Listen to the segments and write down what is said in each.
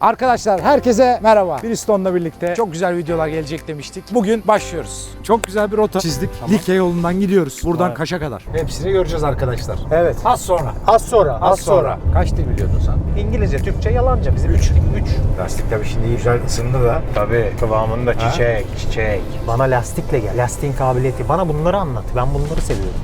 Arkadaşlar herkese merhaba. Bristone'la birlikte çok güzel videolar gelecek demiştik. Bugün başlıyoruz. Çok güzel bir rota çizdik. Likya yolundan gidiyoruz. Buradan Evet. Kaş'a kadar. Hepsini göreceğiz arkadaşlar. Evet. Az sonra. Az sonra, az, sonra. Kaç dil biliyordun sen? İngilizce, Türkçe, yalanca bizim 3 3. Lastik tabii şimdi güzel ısındı da. Tabii kıvamında Ha? çiçek, çiçek. Bana lastikle gel. Lastiğin kabiliyeti. Bana bunları anlat. Ben bunları seviyorum.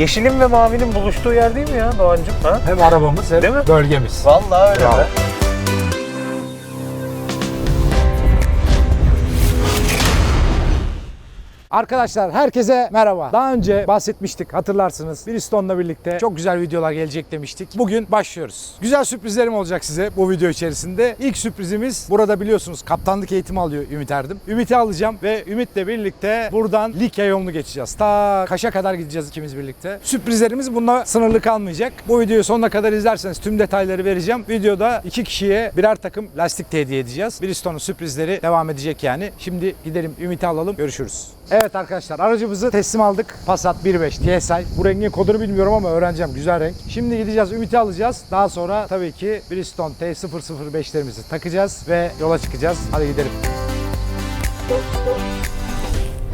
Yeşilin ve mavinin buluştuğu yer değil mi ya Doğancığım? Ha? Hem arabamız hem Değil mi? bölgemiz. Vallahi öyle Bravo. be. Arkadaşlar herkese merhaba. Daha önce bahsetmiştik hatırlarsınız. Bristone'la birlikte çok güzel videolar gelecek demiştik. Bugün başlıyoruz. Güzel sürprizlerim olacak size bu video içerisinde. İlk sürprizimiz burada biliyorsunuz kaptanlık eğitimi alıyor Ümit Erdim. Ümit'i alacağım ve Ümit'le birlikte buradan Likya yolunu geçeceğiz. Ta Kaş'a kadar gideceğiz ikimiz birlikte. Sürprizlerimiz bununla sınırlı kalmayacak. Bu videoyu sonuna kadar izlerseniz tüm detayları vereceğim. Videoda iki kişiye birer takım lastik hediye edeceğiz. Bristone'un sürprizleri devam edecek yani. Şimdi gidelim Ümit'i alalım. Görüşürüz. Evet arkadaşlar aracımızı teslim aldık. Passat 1.5 TSI. Bu rengin kodunu bilmiyorum ama öğreneceğim. Güzel renk. Şimdi gideceğiz Ümit'i alacağız. Daha sonra tabii ki Bristol T005'lerimizi takacağız ve yola çıkacağız. Hadi gidelim.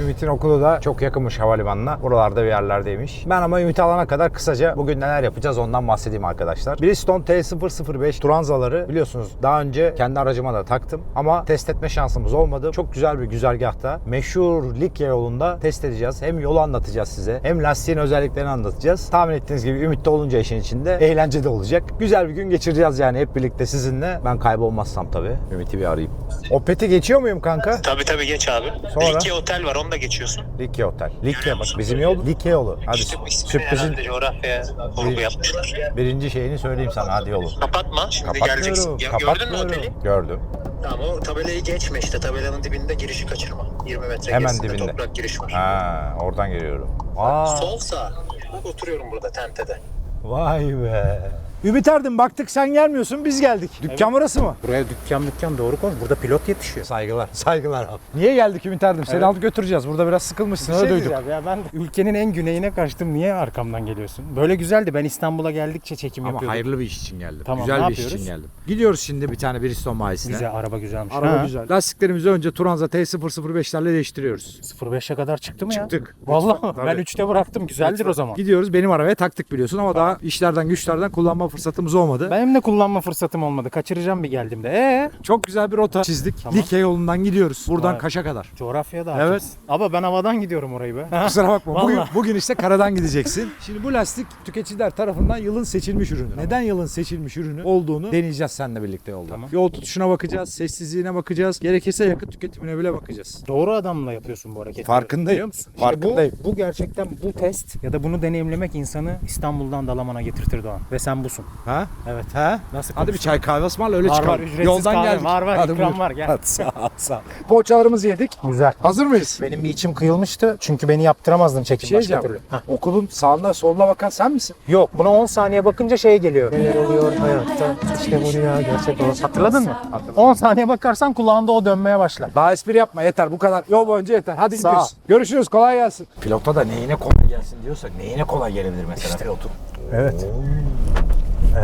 Ümit'in okulu da çok yakınmış havalimanına. Buralarda bir yerlerdeymiş. Ben ama Ümit'i alana kadar kısaca bugün neler yapacağız ondan bahsedeyim arkadaşlar. Bridgestone T005 Turanzaları biliyorsunuz daha önce kendi aracıma da taktım. Ama test etme şansımız olmadı. Çok güzel bir güzergahta meşhur Likya yolunda test edeceğiz. Hem yolu anlatacağız size hem lastiğin özelliklerini anlatacağız. Tahmin ettiğiniz gibi Ümit'te olunca işin içinde eğlence de olacak. Güzel bir gün geçireceğiz yani hep birlikte sizinle. Ben kaybolmazsam tabii. Ümit'i bir arayayım. Opet'i geçiyor muyum kanka? Tabii tabii geç abi. Sonra? Likya otel var da geçiyorsun. Likya Otel. Likya bak bizim yol Likya yolu. Hadi işte bu ismi sürprizin herhalde coğrafya vurgu yapmışlar. birinci şeyini söyleyeyim sana hadi yolu. Kapatma şimdi geleceksin. Ya, gördün mü kapatmıyorum. oteli? Gördüm. Tamam o tabelayı geçme işte tabelanın dibinde girişi kaçırma. 20 metre Hemen gerisinde dibinde. toprak giriş var. Ha, oradan geliyorum. Aa, Sol sağ. Bak oturuyorum burada tentede. vay be. Ümit Erdim baktık sen gelmiyorsun biz geldik. Dükkan burası mı? Buraya dükkan dükkan doğru konuş. Burada pilot yetişiyor. Saygılar. Saygılar abi. Niye geldik Ümit Erdim? Seni alıp götüreceğiz. Burada biraz sıkılmışsın öyle duyduk. Şey ya ben ülkenin en güneyine kaçtım. Niye arkamdan geliyorsun? Böyle güzeldi. Ben İstanbul'a geldikçe çekim Ama yapıyordum. hayırlı bir iş için geldim. Tamam, güzel ne bir iş için geldim. Gidiyoruz şimdi bir tane Bristol bayisine. Bize araba güzelmiş. Araba Ha. güzel. Lastiklerimizi önce Turanza T005'lerle değiştiriyoruz. 05'e kadar çıktı mı ya? Çıktık. Vallahi Tabii. ben 3'te bıraktım. Güzeldir o zaman. Gidiyoruz benim arabaya taktık biliyorsun ama daha işlerden güçlerden kullanma fırsatımız olmadı. Benim de kullanma fırsatım olmadı. Kaçıracağım bir geldiğimde. Ee, Çok güzel bir rota çizdik. Tamam. Likya yolundan gidiyoruz. Buradan Vay. Kaş'a kadar. coğrafya da Evet. hakimsin. Ama ben havadan gidiyorum orayı be. Kusura bakma. Bugün, Vallahi. bugün işte karadan gideceksin. Şimdi bu lastik tüketiciler tarafından yılın seçilmiş ürünü. Neden yılın seçilmiş ürünü olduğunu deneyeceğiz seninle birlikte yolda. Tamam. Yol tutuşuna bakacağız, sessizliğine bakacağız. Gerekirse yakıt tüketimine bile bakacağız. Doğru adamla yapıyorsun bu hareketi. Farkındayım. Şimdi Farkındayım. Bu, bu gerçekten bu test ya da bunu deneyimlemek insanı İstanbul'dan Dalaman'a getirtir Doğan. Ve sen busun. Ha? Evet. Ha? Nasıl Hadi bir çay kahve ısmarla öyle Var, çıkalım. var, ücretsiz Yoldan kahve, geldik. var, var, Hadi ikram buyur. var, gel. Hadi sağ ol, sağ ol. Poğaçalarımızı yedik. Güzel. Hazır mıyız? Benim bir içim kıyılmıştı çünkü beni yaptıramazdın Bir çekim şey başka türlü. Hah. Okulun sağına soluna bakan sen misin? Yok buna 10 saniye bakınca şey geliyor. Neler oluyor hayatta işte bu rüya gerçek olur. Hatırladın mı? 10 saniye bakarsan kulağında o dönmeye başlar. Daha espri yapma yeter bu kadar. Yol boyunca yeter. Hadi Sağ gidiyoruz. Görüşürüz kolay gelsin. Pilota da neyine kolay gelsin diyorsa neyine kolay gelebilir mesela pilotun. Evet.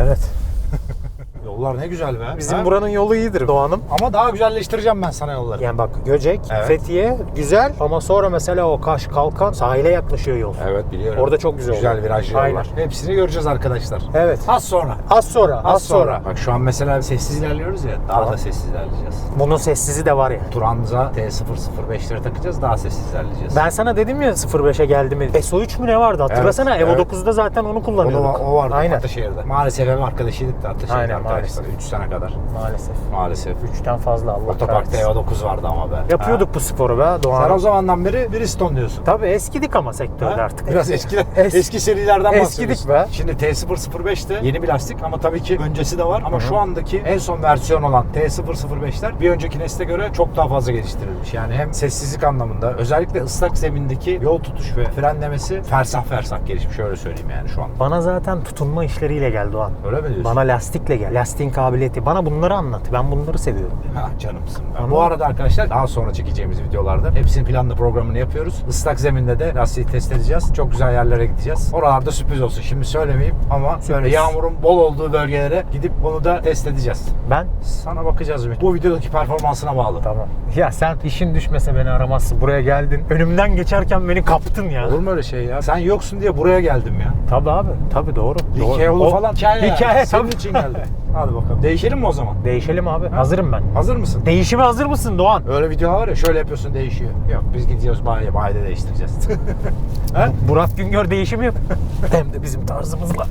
Evet. Yollar ne güzel be. Bizim Ha? buranın yolu iyidir Doğan'ım. Ama daha güzelleştireceğim ben sana yolları. Yani bak Göcek, Evet. Fethiye güzel ama sonra mesela o Kaş, Kalkan sahile yaklaşıyor yol. Evet biliyorum. Orada çok güzel Güzel oluyor. virajlı yollar. Hepsini göreceğiz arkadaşlar. Evet. Az sonra. Az sonra, az, sonra. Bak şu an mesela sessiz ilerliyoruz ya. Daha da sessiz ilerleyeceğiz. Bunun sessizi de var ya. Turanza T005'leri takacağız. Daha sessiz ilerleyeceğiz. Ben sana dedim ya 05'e geldi mi? SO3 mü ne vardı hatırlasana. Evet, Evo evet. 9'da zaten onu o, da, kullanıyorduk. var- o vardı Aynen. Ataşehir'de. Maalesef ev arkadaşıydık da Ataşehir'de Aynen, arkadaşlar. 3 sene kadar. Maalesef. Maalesef. 3'ten fazla Allah Otoparkta kahretsin. EVA 9 vardı ama be. Yapıyorduk Ha. bu sporu be Doğan. Sen o zamandan beri Bridgestone diyorsun. Tabii eskidik ama sektörde Ha? artık. Biraz eski, Es- eski serilerden Eskidik bahsediyorsun. be. Şimdi T005'te yeni bir lastik ama tabii ki öncesi de var. Ama şu andaki en son versiyon olan T005'ler bir önceki nesle göre çok daha fazla geliştirilmiş. Yani hem sessizlik anlamında özellikle ıslak zemindeki yol tutuş ve frenlemesi fersah fersah gelişmiş. Öyle söyleyeyim yani şu an. Bana zaten tutunma işleriyle geldi Doğan. Öyle mi diyorsun? Bana lastikle gel. Lastiğin kabiliyeti. Bana bunları anlat. Ben bunları seviyorum. Ha canımsın ben. Bu arada arkadaşlar daha sonra çekeceğimiz videolarda hepsinin planlı programını yapıyoruz. Islak zeminde de lastiği test edeceğiz. Çok güzel yerlere gideceğiz. Oralarda sürpriz olsun. Şimdi söylemeyeyim ama Söyleriz. yağmurun bol olduğu bölgelere gidip bunu da test edeceğiz. Ben Sana bakacağız Ümit. Bu videodaki performansına bağlı. Tamam. Ya sen işin düşmese beni aramazsın. Buraya geldin. Önümden geçerken beni kaptın ya. Olur mu öyle şey ya? Sen yoksun diye buraya geldim ya. Tabii abi. Tabii doğru. Yolu O- falan. Hikaye, Hikaye. Senin tabii. için geldim. Hadi bakalım. Değişelim mi o zaman? Değişelim abi. Hazırım ben. Hazır mısın? Değişime hazır mısın Doğan? Öyle videolar var ya şöyle yapıyorsun değişiyor. Yok biz gidiyoruz bayiye bayide değiştireceğiz. ha? Murat Güngör değişimi yap. Hem de bizim tarzımızla.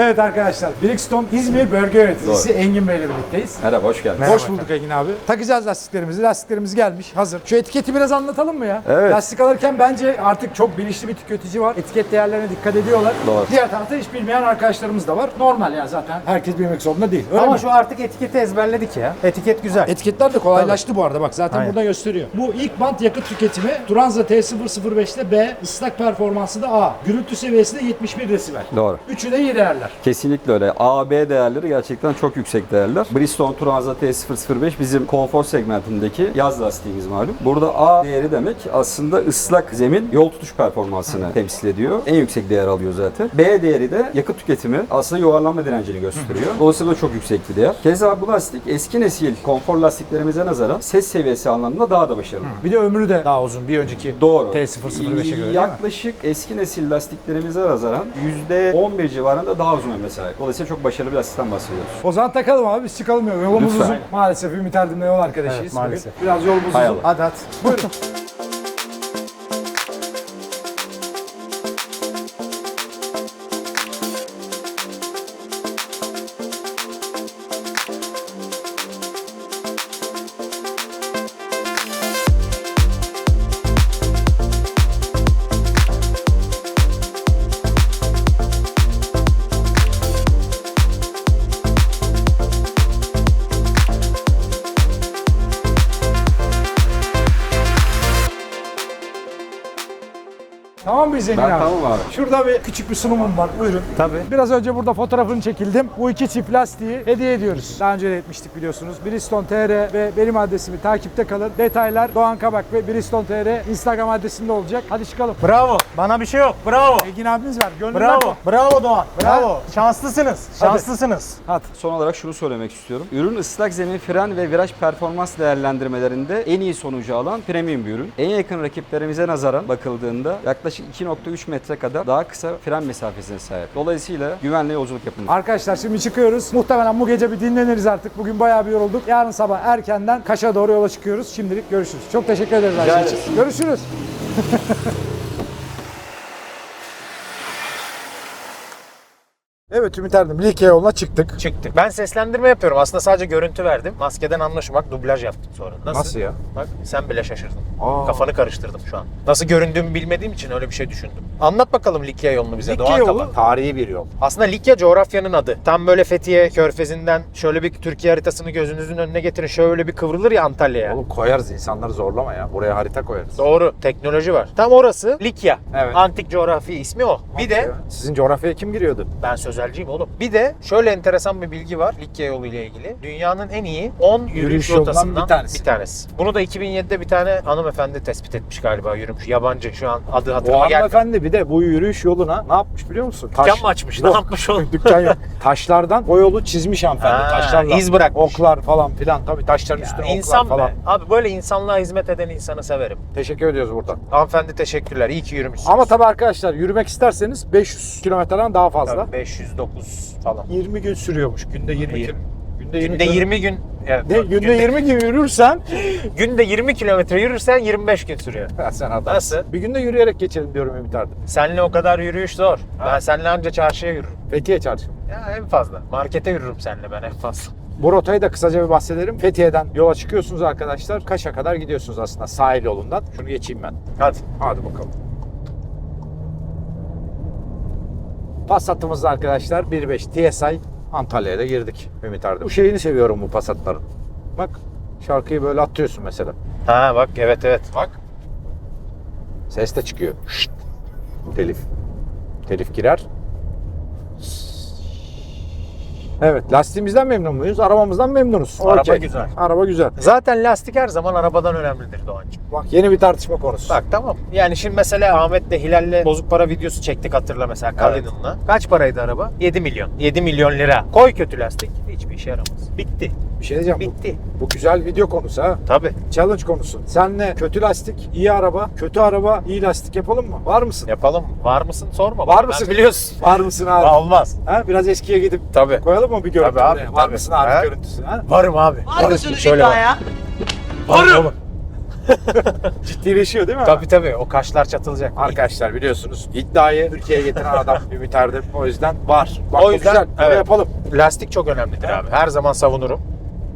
Evet arkadaşlar Brixton İzmir Bölge Yöneticisi Engin Bey ile birlikteyiz. Merhaba, hoş geldiniz. Hoş bulduk Engin abi. Takacağız lastiklerimizi. Lastiklerimiz gelmiş hazır. Şu etiketi biraz anlatalım mı ya? Evet. Lastik alırken bence artık çok bilinçli bir tüketici var. Etiket değerlerine dikkat ediyorlar. Doğru. Diğer tarafta hiç bilmeyen arkadaşlarımız da var. Normal ya zaten. Herkes bilmek zorunda değil. Öyle Ama mi? şu artık etiketi ezberledik ya. Etiket güzel. Etiketler de kolaylaştı bu arada bak zaten Aynen. burada gösteriyor. Bu ilk bant yakıt tüketimi Turanza T005'te B, ıslak performansı da A. Gürültü seviyesi de 71 desibel. Doğru. Üçü de iyi değerler. Kesinlikle öyle. A, B değerleri gerçekten çok yüksek değerler. Bridgestone Turanza T005 bizim konfor segmentindeki yaz lastiğimiz malum. Burada A değeri demek aslında ıslak zemin yol tutuş performansını temsil ediyor. En yüksek değer alıyor zaten. B değeri de yakıt tüketimi aslında yuvarlanma direncini gösteriyor. Dolayısıyla çok yüksek bir değer. Keza bu lastik eski nesil konfor lastiklerimize nazaran ses seviyesi anlamında daha da başarılı. Bir de ömrü de daha uzun bir önceki Doğru. T005'e göre? Yaklaşık eski nesil lastiklerimize nazaran %11 civarında daha uzun ömre sahip. Dolayısıyla çok başarılı bir lastikten bahsediyoruz. O zaman takalım abi biz çıkalım. Yolumuz Lütfen. uzun. Maalesef Ümit Erdem'le yol arkadaşıyız. Evet, maalesef. bugün. Biraz yolumuz Hay uzun. Allah. Hadi hadi. Buyurun. tamam tamam abi. Şurada bir küçük bir sunumum var. Buyurun. Tabii. Biraz önce burada fotoğrafını çekildim. Bu iki çift lastiği hediye ediyoruz. Daha önce de etmiştik biliyorsunuz. Bridgestone TR ve benim adresimi takipte kalın. Detaylar Doğan Kabak ve Bridgestone TR Instagram adresinde olacak. Hadi çıkalım. Bravo. Bana bir şey yok. Bravo. Engin abiniz var. Gönlünden Bravo. kop. Bravo Doğan. Bravo. Ha? Şanslısınız. Şanslısınız. Hadi. Son olarak şunu söylemek istiyorum. Ürün ıslak zemin fren ve viraj performans değerlendirmelerinde en iyi sonucu alan premium bir ürün. En yakın rakiplerimize nazaran bakıldığında yaklaşık 2.3 metre kadar daha kısa fren mesafesine sahip. Dolayısıyla güvenli yolculuk yapın. Arkadaşlar şimdi çıkıyoruz. Muhtemelen bu gece bir dinleniriz artık. Bugün bayağı bir yorulduk. Yarın sabah erkenden Kaş'a doğru yola çıkıyoruz. Şimdilik görüşürüz. Çok teşekkür ederiz için. Görüşürüz. evet Ümit Erdem. Likya yoluna çıktık. Çıktık. Ben seslendirme yapıyorum. Aslında sadece görüntü verdim. Maskeden anlaşmak dublaj yaptım sonra. Nasıl? Nasıl ya? Bak sen bile şaşırdın. Aa. Kafanı karıştırdım şu an. Nasıl göründüğümü bilmediğim için öyle bir şey düşündüm. Anlat bakalım Likya yolunu bize Likya Doğan yolu Kabak. tarihi bir yol. Aslında Likya coğrafyanın adı. Tam böyle Fethiye Körfezi'nden şöyle bir Türkiye haritasını gözünüzün önüne getirin. Şöyle bir kıvrılır ya Antalya'ya. Oğlum koyarız insanları zorlama ya. Buraya harita koyarız. Doğru. Teknoloji var. Tam orası Likya. Evet. Antik coğrafi ismi o. Bir de Sizin coğrafyaya kim giriyordu? ben sözelciyim oğlum. Bir de şöyle enteresan bir bilgi var Likya yolu ile ilgili. Dünyanın en iyi 10 yürüyüş, Yürüyüş rotasından bir tanesi. bir tanesi. Bunu da 2007'de bir tane hanımefendi tespit etmiş galiba yürümüş. Yabancı şu an adı hatırıma gelmiyor. hanımefendi bir de bu yürüyüş yoluna ne yapmış biliyor musun? Dükkan mı açmış? Ne Yok. yapmış oğlum? Dükkan yok. Taşlardan o yolu çizmiş hanımefendi. Ha, Taşlarla. iz bırakmış. Oklar falan filan. Tabii taşların üstüne oklar İnsan falan. be. Abi böyle insanlığa hizmet eden insanı severim. Teşekkür ediyoruz burada. Hanımefendi teşekkürler. İyi ki yürümüşsünüz. Ama tabii arkadaşlar yürümek isterseniz 500 kilometreden daha fazla. Tabii 509 falan. 20 gün sürüyormuş. Günde 20 Yirmi- gün. Günde 20, Günde 20 gün evet, Ne, bak, günde 20 gün yürürsen günde 20 kilometre yürürsen 25 gün sürüyor. Ha, sen adam. Nasıl? Bir günde yürüyerek geçelim diyorum Ümit Erdem. Seninle o kadar yürüyüş zor. Ben seninle anca çarşıya yürürüm. Fethiye Çarşı. Ya en fazla. Markete yürürüm seninle ben en fazla. Bu rotayı da kısaca bir bahsedelim. Fethiye'den yola çıkıyorsunuz arkadaşlar. Kaş'a kadar gidiyorsunuz aslında sahil yolundan. Şunu geçeyim ben. Hadi. Hadi bakalım. Passat'ımızda arkadaşlar 1.5 TSI Antalya'ya da girdik Ümit Erdem. Bu şeyini seviyorum bu Passat'ların. Bak şarkıyı böyle atıyorsun mesela. Ha bak evet evet. Bak. Ses de çıkıyor. Şşt. Telif. Telif girer. Evet. Lastiğimizden memnun muyuz? Arabamızdan memnunuz. Araba Okey. güzel. Araba güzel. Zaten lastik her zaman arabadan önemlidir Doğancığım. Bak yeni bir tartışma konusu. Bak tamam. Yani şimdi mesela Ahmet'le Hilal'le bozuk para videosu çektik hatırla mesela Cullinan'la. Kaç paraydı araba? 7 milyon. 7 milyon lira. Koy kötü lastik. Hiçbir işe yaramaz. Bitti. bir şey diyeceğim. Bu, Bitti. bu güzel video konusu ha. Tabii. Challenge konusu. Senle kötü lastik, iyi araba, kötü araba, iyi lastik yapalım mı? Var mısın? Yapalım? Var mısın sorma. Var mısın? Ben biliyorsun. Var mısın abi? Olmaz. Ha? Biraz eskiye gidip Tabii. koyalım mı bir görüntü? Tabii abi? Var tabii. mısın abi Ha? görüntüsü? Ha? Varım abi. Var mısınız Şöyle bak. iddiaya? Varım. Ciddileşiyor değil mi? Tabii tabii. O kaşlar çatılacak. Arkadaşlar biliyorsunuz iddiayı Türkiye'ye getiren adam Ümit Erdem. O yüzden var. Bak O yüzden- güzel. Bunu evet. yapalım. Lastik çok önemlidir abi. Her zaman savunurum.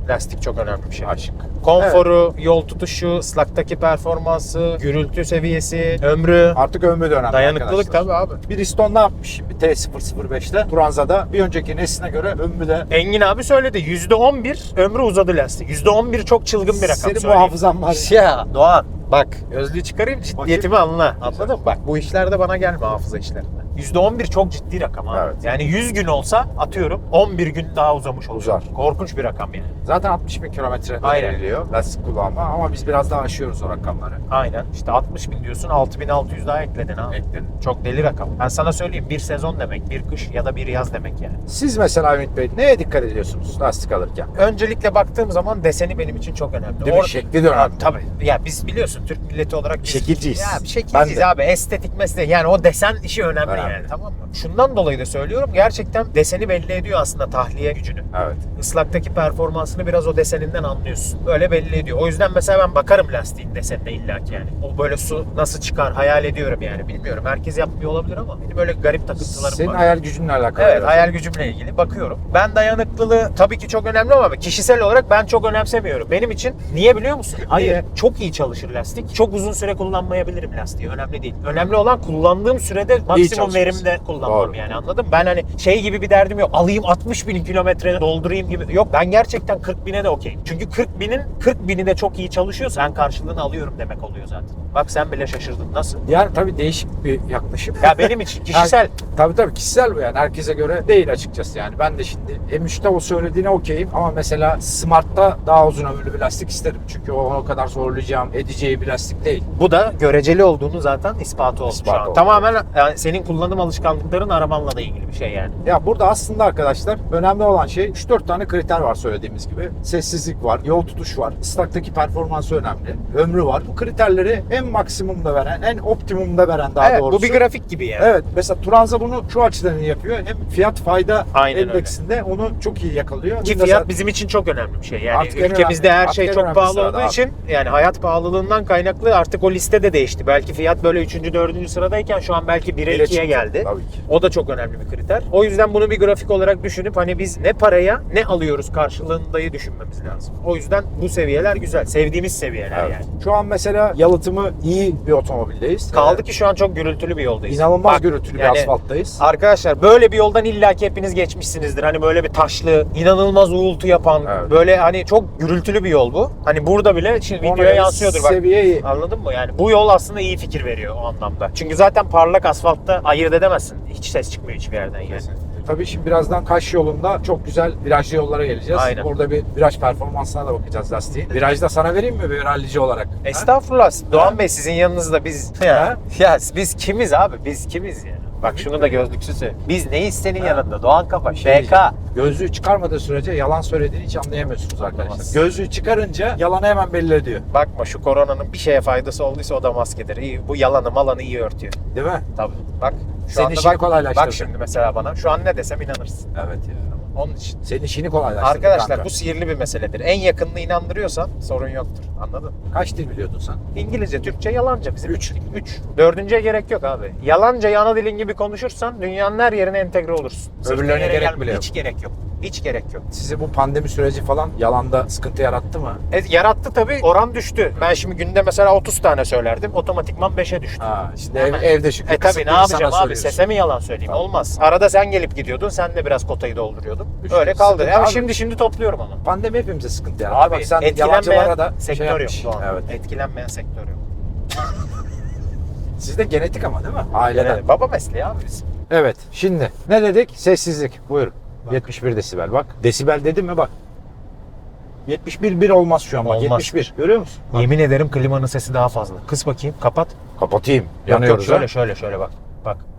Lastik çok önemli bir şey. Aşık. Konforu, yol tutuşu, ıslaktaki performansı, gürültü seviyesi, ömrü, Artık ömrü de önemli dayanıklılık tabii abi. Bridgestone ne yapmış şimdi T005'te? Turanza'da bir önceki nesline göre ömrü de Engin abi söyledi. %11 ömrü uzadı lastik. %11 çok çılgın bir rakam Senin söyleyeyim. hafızan var ya. Ya Doğan bak gözlüğü çıkarayım ciddiyetimi anla. Anladın mı? Bak bu işlerde bana gelme hafıza işlerinde. %11 çok ciddi rakam abi. Evet. Yani 100 gün olsa atıyorum 11 gün daha uzamış oluyor. Uzar. Korkunç bir rakam yani. Zaten 60 bin kilometre Aynen. öneriliyor lastik kullanma ama biz biraz daha aşıyoruz o rakamları. Aynen. İşte 60 bin diyorsun 6600 daha ekledin ha. Ekledim. Çok deli rakam. Ben sana söyleyeyim bir sezon demek, bir kış ya da bir yaz demek yani. Siz mesela Ümit Bey neye dikkat ediyorsunuz lastik alırken? Öncelikle baktığım zaman deseni benim için çok önemli. Değil mi? Şekli de önemli. Abi, tabii. Ya biz biliyorsun Türk milleti olarak biz- Şekilciyiz. Ya Ben şekilciyiz de. abi. Estetik meslek. Yani o desen işi önemli, Önemli. Yani. Tamam mı? Şundan dolayı da söylüyorum. Gerçekten deseni belli ediyor aslında tahliye gücünü. Evet. Islaktaki performansını biraz o deseninden anlıyorsun. Böyle belli ediyor. O yüzden mesela ben bakarım lastiğin desenine illaki yani. O böyle su nasıl çıkar hayal ediyorum yani. Bilmiyorum. Herkes yapmıyor olabilir ama benim böyle garip takıntılarım Senin var. hayal gücünle alakalı. Evet biraz. hayal gücümle ilgili bakıyorum. Ben dayanıklılığı tabii ki çok önemli ama kişisel olarak ben çok önemsemiyorum. Benim için niye biliyor musun? Hayır. Çok iyi çalışır lastik. Çok uzun süre kullanmayabilirim lastiği. Önemli değil. Önemli olan kullandığım sürede maksimum çalışması. verimde kullanmam Doğru. yani anladın mı? Ben hani şey gibi bir derdim yok. Alayım 60 bin kilometre doldurayım gibi. Yok ben gerçekten 40 bine de okeyim. Çünkü 40 binin 40 bini de çok iyi çalışıyorsa ben karşılığını alıyorum demek oluyor zaten. Bak sen bile şaşırdın. Nasıl? Yani tabii değişik bir yaklaşım. Ya benim için kişisel. Tabii tabii kişisel bu yani. Herkese göre değil açıkçası yani. Ben de şimdi M3'te o söylediğine okeyim ama mesela Smart'ta daha uzun ömürlü bir lastik isterim. Çünkü o o kadar zorlayacağım, edeceği bir lastik değil. Bu da göreceli olduğunu zaten ispatı oldu şu İspatı an. oldu. Tamamen yani senin kullanım alışkanlıkların arabanla da ilgili bir şey yani. Ya burada aslında arkadaşlar önemli olan şey 3-4 tane kriter var söylediğimiz gibi. Sessizlik var, yol tutuş var, ıslaktaki performansı önemli, ömrü var. Bu kriterleri en maksimumda veren, en optimumda veren daha evet, doğrusu. bu bir grafik gibi yani. Evet mesela Turanza bunu şu açıdan yapıyor. Hem fiyat fayda Aynen endeksinde onu çok iyi yakalıyor. Ki de fiyat bizim için çok önemli bir şey. Yani Artık ülkemizde önemli- her şey artık çok önemli pahalı olduğu abi. için yani hayat pahalılığından kaynaklı artık o listede değişti. Belki fiyat böyle 3. 4. sıradayken şu an belki 1'e Bire 2'ye çıktı. Geldi. Tabii ki. O da çok önemli bir kriter. O yüzden bunu bir grafik olarak düşünüp hani biz ne paraya ne alıyoruz karşılığındayı düşünmemiz lazım. O yüzden bu seviyeler güzel. Sevdiğimiz seviyeler Evet. yani. Şu an mesela yalıtımı iyi bir otomobildeyiz. Kaldı ki şu an çok gürültülü bir yoldayız. İnanılmaz Bak, gürültülü yani bir asfalttayız. Arkadaşlar böyle bir yoldan illaki hepiniz geçmişsinizdir. Hani böyle bir taşlı, inanılmaz uğultu yapan, Evet. böyle hani çok gürültülü bir yol bu. Hani burada bile şimdi Ona videoya yansıyordur bak. Seviye iyi. Anladın mı? Yani bu yol aslında iyi fikir veriyor o anlamda. Çünkü zaten parlak asfaltta ayırt edemezsin. Hiç ses çıkmıyor hiçbir yerden yani. Tabii şimdi birazdan Kaş yolunda çok güzel virajlı yollara geleceğiz. Aynen. Orada bir viraj performansına da bakacağız lastiğin. Virajda sana vereyim mi bir virajlıcı olarak? Ha? Estağfurullah. Doğan Ha? Bey sizin yanınızda biz Ha? ya, ya biz kimiz abi? Biz kimiz ya? Bak şunu da gözlüksüz söyle. Biz neyiz senin yanında? Doğan Kafa, Şey BK. Gözlüğü çıkarmadığı sürece yalan söylediğini hiç anlayamıyorsunuz arkadaşlar. Anlamaz. Gözlüğü çıkarınca yalanı hemen belli ediyor. Bakma şu koronanın bir şeye faydası olduysa o da maskedir. İyi, bu yalanı malanı iyi örtüyor. Değil mi? Tabii. Bak. Şu Senin anda işini bak, kolaylaştırdı. Bak şimdi mesela bana. Şu an ne desem inanırsın. Evet ya. Onun için. Senin işini kolaylaştırdı Arkadaşlar kanka. bu sihirli bir meseledir. En yakınını inandırıyorsan sorun yoktur. Anladın? Kaç dil biliyordun sen? İngilizce, Türkçe, yalanca bizim. Üç. 3. Dördüncüye gerek yok abi. Yalanca ana dilin gibi konuşursan dünyanın her yerine entegre olursun. Öbürlerine Sırf bir yere gerek gelme. bile yok. Hiç gerek yok. Hiç gerek yok. Sizi bu pandemi süreci falan yalanda sıkıntı yarattı mı? E, yarattı tabii. Oran düştü. Ben şimdi günde mesela 30 tane söylerdim. Otomatikman 5'e düştü. Ha, şimdi ev, Hemen. evde çünkü E tabii ne yapacağım abi? Sese mi yalan söyleyeyim? Tabii. Olmaz. Arada sen gelip gidiyordun. Sen de biraz kotayı dolduruyordun. Üç Öyle sıkıntı kaldı. Abi. şimdi şimdi topluyorum ama. Pandemi hepimize sıkıntı yarattı. Abi Bak sen etkilenmeyen da sektör şey yok yapmış. Doğan. Evet. Etkilenmeyen sektör yok. Sizde genetik ama değil mi? Aileden. Yani baba mesleği abi bizim. Evet. Şimdi ne dedik? Sessizlik. Buyurun. 71 desibel bak. Desibel dedim mi bak. 71 bir olmaz şu an bak. Olmaz. 71. Görüyor musun? Bak. Yemin ederim klimanın sesi daha fazla. Kıs bakayım. Kapat. Kapatayım. Yanıyoruz yok, şöyle ha. şöyle şöyle bak. Bak. Bak.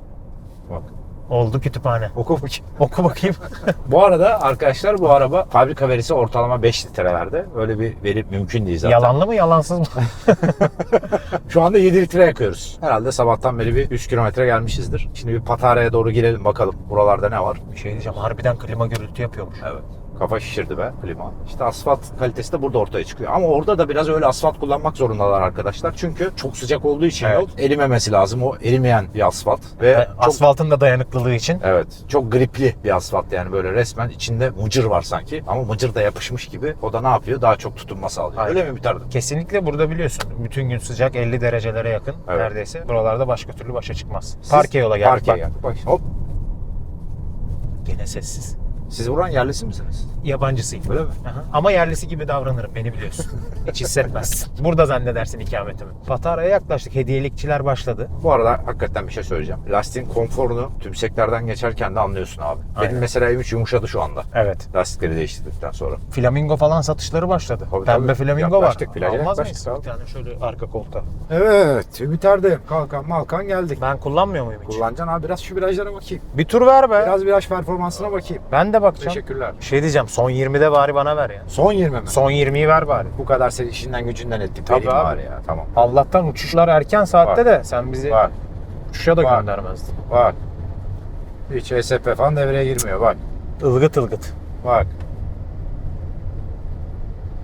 Oldu kütüphane. Oku bakayım. Oku bakayım. Bu arada arkadaşlar bu araba fabrika verisi ortalama 5 litrelerde. Öyle bir veri mümkün değil zaten. Yalanlı mı yalansız mı? Şu anda 7 litre yakıyoruz. Herhalde sabahtan beri bir 100 kilometre gelmişizdir. Şimdi bir Patara'ya doğru girelim bakalım. Buralarda ne var? Bir şey diyeceğim. Harbiden klima gürültü yapıyormuş. Evet. Kafa şişirdi be klima. İşte asfalt kalitesi de burada ortaya çıkıyor. Ama orada da biraz öyle asfalt kullanmak zorundalar arkadaşlar. Çünkü çok sıcak olduğu için Evet. yol erimemesi lazım. O erimeyen bir asfalt. Ve Ve çok asfaltın da dayanıklılığı için. Evet. Çok gripli bir asfalt yani böyle resmen içinde mıcır var sanki. Ama mıcır da yapışmış gibi. O da ne yapıyor? Daha çok tutunma sağlıyor. Aynen. Öyle mi müterdim? Kesinlikle burada biliyorsun bütün gün sıcak 50 derecelere yakın Evet. neredeyse. Buralarda başka türlü başa çıkmaz. Parke yola geldik Parke bak. geldik. Bak. Hop. Gene sessiz. Siz buranın yerlisi misiniz? Yabancısıyım. Öyle mi? Aha. Ama yerlisi gibi davranırım beni biliyorsun. Hiç hissetmezsin. Burada zannedersin ikametimi. Patara'ya yaklaştık. Hediyelikçiler başladı. Bu arada hakikaten bir şey söyleyeceğim. Lastiğin konforunu tümseklerden geçerken de anlıyorsun abi. Aynen. Benim mesela evim yumuşadı şu anda. Evet. Lastikleri değiştirdikten sonra. Flamingo falan satışları başladı. Tabii, Pembe tabii. flamingo var. Yaklaştık, plaja Almaz mıyız? abi. Bir tane şöyle arka koltuğa. Evet. Ümit Erdem. Kalkan Malkan geldik. Ben kullanmıyor muyum hiç? Kullanacaksın abi biraz şu virajlara bakayım. Bir tur ver be. Biraz viraj performansına bakayım. Ben de bakacağım. Teşekkürler. Bir şey diyeceğim. Son 20'de bari bana ver ya. Son 20 mi? Son 20'yi ver bari. Bu kadar seni işinden gücünden ettik. Tabii Vereyim abi. bari ya. Tamam. Allah'tan uçuşlar erken saatte de sen bizi Bak. uçuşa da Bak. göndermezdin. Bak. Hiç ESP falan devreye girmiyor. Bak. Ilgıt ılgıt. Bak.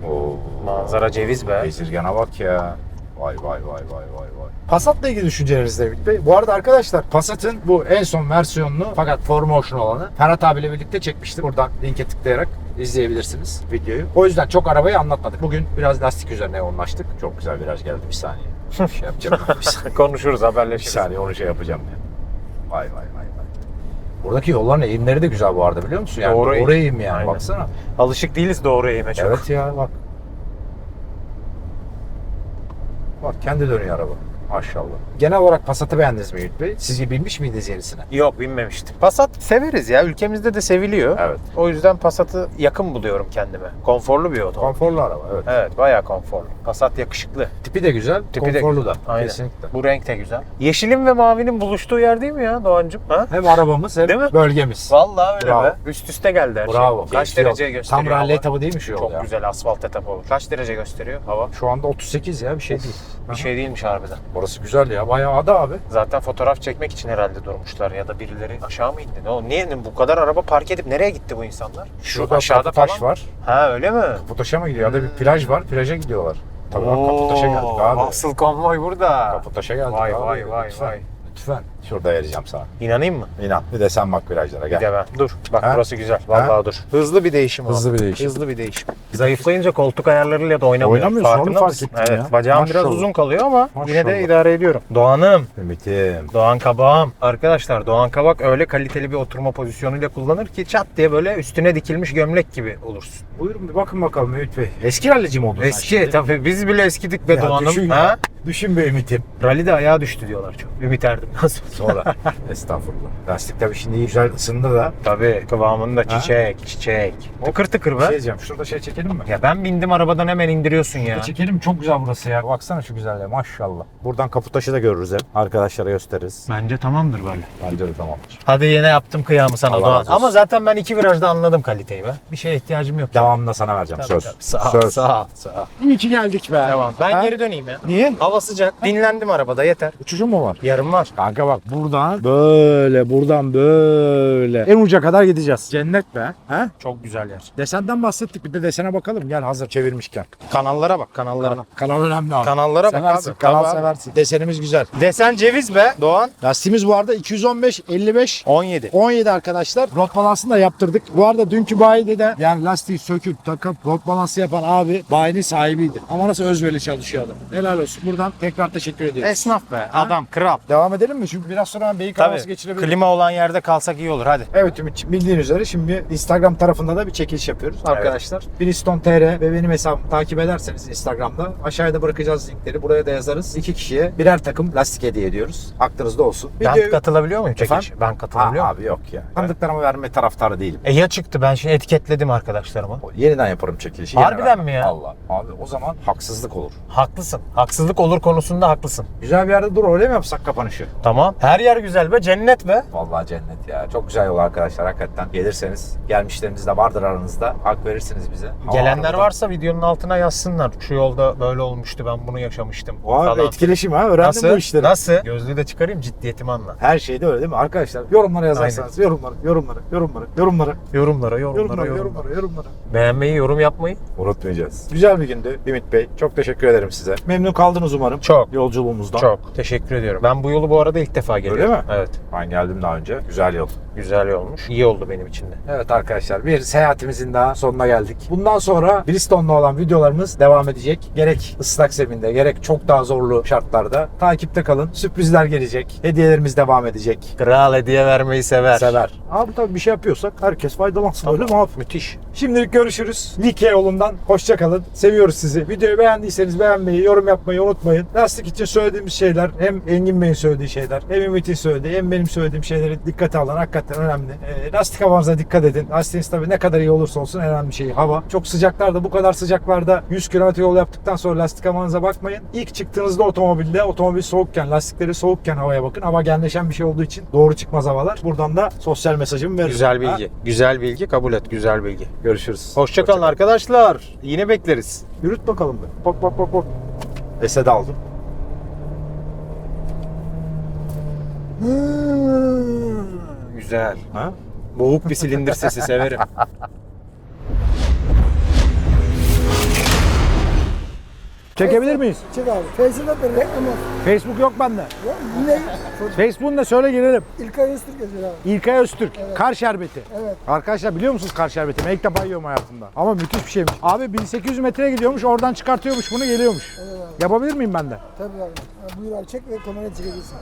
Oo. Manzara ceviz be. Bezirgana bak ya. Vay vay vay vay vay vay. Passat'la ilgili düşünceleriniz de Ümit Bey. Bu arada arkadaşlar Passat'ın bu en son versiyonunu fakat 4Motion olanı Ferhat abiyle birlikte çekmiştik. Buradan linke tıklayarak izleyebilirsiniz videoyu. O yüzden çok arabayı anlatmadık. Bugün biraz lastik üzerine yoğunlaştık. Çok güzel viraj geldi bir saniye. Bir şey yapacağım. bir saniye. Konuşuruz Bir haberleşiriz. saniye onu şey yapacağım ya. Vay vay vay. Buradaki yolların eğimleri de güzel bu arada biliyor musun? Yani Doğru doğru, eğim. eğim yani Aynen. baksana. Alışık değiliz doğru eğime çok. Evet ya bak. Bak kendi dönüyor araba. Maşallah. Genel olarak Passat'ı beğendiniz mi Ümit Bey? Siz binmiş miydiniz yenisine? Yok binmemiştim. Passat severiz ya. Ülkemizde de seviliyor. Evet. O yüzden Passat'ı yakın buluyorum kendime. Konforlu bir otomobil. Konforlu araba evet. Evet bayağı konforlu. Passat yakışıklı. Tipi de güzel, Tipi de konforlu güzel. da. Aynen. Kesinlikle. Bu renk de güzel. Yeşilin ve mavinin buluştuğu yer değil mi ya Doğancım? Ha? Hem arabamız hem Değil mi? bölgemiz. Vallahi öyle Bravo. be. Üst üste geldi her Bravo. şey. Kaç derece yol. gösteriyor Tam rally hava? etabı değil mi şu yol Çok ya? güzel asfalt etapı olur. Kaç derece gösteriyor hava? Şu anda 38 ya bir şey değil. Bir şey değilmiş harbiden. Orası güzel ya. Bayağı ada abi. Zaten fotoğraf çekmek için herhalde durmuşlar ya da birileri aşağı mı indi? Ne o? Niye bu kadar araba park edip nereye gitti bu insanlar? Şurada aşağıda taş var. Ha öyle mi? Kaputaş'a mı gidiyor? Ya da bir plaj var. Plaja gidiyorlar. Tamam Kaputaş'a geldik abi. Asıl konvoy burada. Kaputaş'a geldik Vay abi. vay vay Lütfen. vay. Lütfen. Şurada vereceğim sana. İnanayım mı? İnan. Bir de sen bak virajlara Bir gel. de ben. Dur. Bak Ha? burası güzel. Vallahi Ha? dur. Hızlı bir değişim o. Hızlı bir değişim. Hızlı bir değişim. Zayıflayınca koltuk ayarlarıyla da oynamıyorum. Oynamıyorsun, onu Farkında fark mısın? ettim Evet. ya. Bacağım biraz Maşallah. uzun kalıyor ama yine de Maşallah. idare ediyorum. Doğan'ım. Ümit'im. Doğan Kabağım. Arkadaşlar Doğan Kabak öyle kaliteli bir oturma pozisyonuyla kullanır ki çat diye böyle üstüne dikilmiş gömlek gibi olursun. Buyurun bir bakın bakalım Ümit Bey. Eski rallici mi oldun sen Eski şimdi? tabii biz bile eskidik be Ya Doğan'ım. düşün ya. Ha? Düşün be Ümit'im. Rallide ayağa düştü diyorlar çok. Ümit Erdim nasıl? Sonra. Estağfurullah. Lastik tabii şimdi güzel ısındı da. Tabii kıvamında Ha? çiçek, çiçek. Tıkır tıkır be. şey diyeceğim. Şurada şey çekelim mi? Ya ben bindim arabadan hemen indiriyorsun ya. Çekelim çok güzel burası ya. Baksana şu güzelliğe maşallah. Buradan Kaputaş'ı da görürüz hep. Arkadaşlara gösteririz. Bence tamamdır böyle. Bence de tamamdır. Hadi yine yaptım kıyamı sana Allah Doğan. razı olsun. Ama zaten ben iki virajda anladım kaliteyi be. Bir şeye ihtiyacım yok. Devamını da sana vereceğim. Tabii, Söz. tabii. Sağ ol, Söz. sağ ol, sağ ol. İyi ki geldik be. Tamam. Ben Ha? geri döneyim ya. Niye? Hava sıcak. Dinlendim arabada yeter. Uçuşun mu var? Yarım var. Kanka bak buradan böyle buradan böyle en uca kadar gideceğiz. Cennet be. He? Çok güzel yer. Desenden bahsettik bir de desene bakalım. Gel hazır çevirmişken. Kanallara bak kanallara. Kanal önemli abi. Kanallara bak seversin, abi. kanal Tabii abi. seversin. Desenimiz güzel. Desen ceviz be Doğan. Lastiğimiz bu arada 215, 55, 17. 17 arkadaşlar. Rot balansını da yaptırdık. Bu arada dünkü bayide de yani lastiği söküp takıp rot balansı yapan abi bayinin sahibiydi. Ama nasıl özverili çalışıyor adam. Helal olsun. Buradan tekrar teşekkür ediyoruz. Esnaf be. Adam kral. Devam edelim mi? Çünkü biraz sonra ben beyin kanaması geçirebilirim. Klima olan yerde kalsak iyi olur hadi. Evet Ümit'ciğim bildiğin üzere şimdi Instagram tarafında da bir çekiliş yapıyoruz arkadaşlar. Bridgestone TR ve benim hesabımı takip ederseniz Instagram'da aşağıda bırakacağız linkleri. Buraya da yazarız. İki kişiye birer takım lastik hediye ediyoruz. Aklınızda olsun. Ben Videoyu- katılabiliyor muyum? Efendim? Ben katılabiliyor muyum? abi yok ya. Tanıdıklarıma verme taraftarı değilim. E ya çıktı ben şimdi etiketledim arkadaşlarıma. Yeniden yaparım çekilişi. Harbiden Yeniden. mi ya? Allah. Abi o zaman haksızlık olur. Haklısın. Haksızlık olur konusunda haklısın. Güzel bir yerde dur öyle mi yapsak kapanışı? Tamam. Her yer güzel be cennet be. Vallahi cennet ya. Çok güzel yol arkadaşlar hakikaten. Gelirseniz gelmişleriniz de vardır aranızda. Hak verirsiniz bize. Hava Gelenler arada. varsa videonun altına yazsınlar. Şu yolda böyle olmuştu ben bunu yaşamıştım. Vay falan. etkileşim ha. Öğrendim Nasıl? bu işleri. Nasıl? Gözlüğü de çıkarayım ciddiyetimi anla. Her şeyde öyle değil mi arkadaşlar? Yorumlara yazarsanız. Yorumlara, yorumlara, yorumlara, yorumlara, Yorumlara, yorumlara, yorumlara, yorumlara. yorumlara. Beğenmeyi, yorum yapmayı. Unutmayacağız. Güzel bir gündü Ümit Bey. Çok teşekkür ederim size. Memnun kaldınız umarım. Çok. Yolculuğumuzdan. Çok. Teşekkür ediyorum. Ben bu yolu bu arada ilk defa geliyorum. mi? Evet. Ben geldim daha önce. Güzel yol. Güzel olmuş. İyi oldu benim için de. Evet arkadaşlar bir seyahatimizin daha sonuna geldik. Bundan sonra Bristone'la olan videolarımız devam edecek. Gerek ıslak zeminde gerek çok daha zorlu şartlarda. Takipte kalın. Sürprizler gelecek. Hediyelerimiz devam edecek. Kral hediye vermeyi sever. Sever. Abi tabii bir şey yapıyorsak herkes faydalansın öyle mi abi? Müthiş. Şimdilik görüşürüz. Like yolundan hoşça kalın. Seviyoruz sizi. Videoyu beğendiyseniz beğenmeyi, yorum yapmayı unutmayın. Lastik için söylediğimiz şeyler hem Engin Bey'in söylediği şeyler, hem Ümit'in söylediği, hem benim söylediğim şeyleri dikkate alın. Hakikaten önemli. Ee, lastik havanıza dikkat edin. Lastiğiniz tabii ne kadar iyi olursa olsun önemli şey hava. Çok sıcaklarda, bu kadar sıcaklarda 100 km yol yaptıktan sonra lastik havanıza bakmayın. İlk çıktığınızda otomobilde, otomobil soğukken, lastikleri soğukken havaya bakın. Hava genleşen bir şey olduğu için doğru çıkmaz havalar. Buradan da sosyal mesajımı veririm. Güzel Ha? bilgi. Güzel bilgi. Kabul et. Güzel bilgi. Görüşürüz. Hoşçakalın arkadaşlar. Yine bekleriz. Yürüt bakalım be. Bak bak bak bak. Esed aldım. Güzel. Ha? Boğuk bir silindir sesi severim. Çekebilir miyiz? Çık abi. Facebook'ta reklam olsun. Facebook yok bende. Ya, Ne? Facebook'un da söyle girelim. İlkay Öztürk yazıyor abi. İlkay Öztürk. Kar şerbeti. Evet. Arkadaşlar biliyor musunuz kar şerbeti? Ben ilk defa yiyorum hayatımda. Ama müthiş bir şeymiş. Abi 1800 metreye gidiyormuş oradan çıkartıyormuş bunu geliyormuş. Evet abi. Yapabilir miyim ben de? Tabii abi. Ha, buyur abi çek ve kameraya çekebilirsin.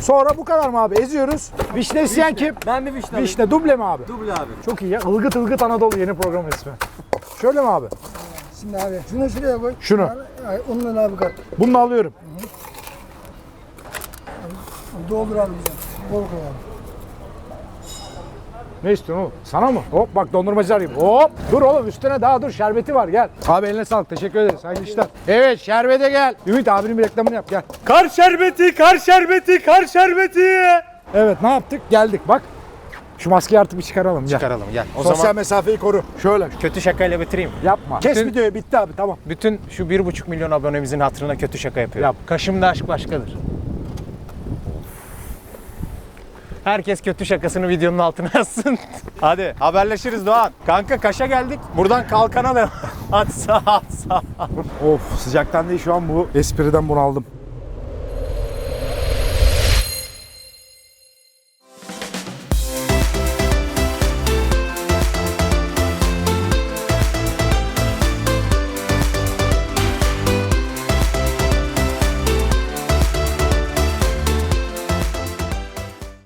Sonra bu kadar mı abi? Eziyoruz. Vişne isteyen kim? Ben bir vişne alayım. Vişne duble mi abi? Duble abi. Çok iyi ya. Ilgıt Ilgıt Anadolu yeni program ismi. Şöyle mi abi? Şimdi abi şunu şuraya koy. Şunu. Ay, Onunla abi kat. Bunu alıyorum. Doldur abi bize. Bol koy abi. Ne istiyorsun oğlum? Sana mı? Hop bak dondurmacı arayayım. Hop. Dur oğlum üstüne daha dur. Şerbeti var gel. Abi eline sağlık. Teşekkür ederiz. Hayırlı işler. Evet şerbete gel. Ümit abinin bir reklamını yap gel. kar şerbeti, kar şerbeti, kar şerbeti. Evet ne yaptık? Geldik bak. Şu maskeyi artık bir çıkaralım. Gel. Çıkaralım gel. O Sosyal zaman mesafeyi koru. Şöyle. kötü şakayla bitireyim. Yapma. Kes Bütün- videoyu bitti abi tamam. Bütün şu bir buçuk milyon abonemizin hatırına kötü şaka yapıyorum. Yap. Kaşımda aşk başkadır. Herkes kötü şakasını videonun altına yazsın. Hadi haberleşiriz Doğan. Kanka Kaş'a geldik. Buradan kalkana da at sağ at sağ. Of sıcaktan değil şu an bu espriden bunu aldım.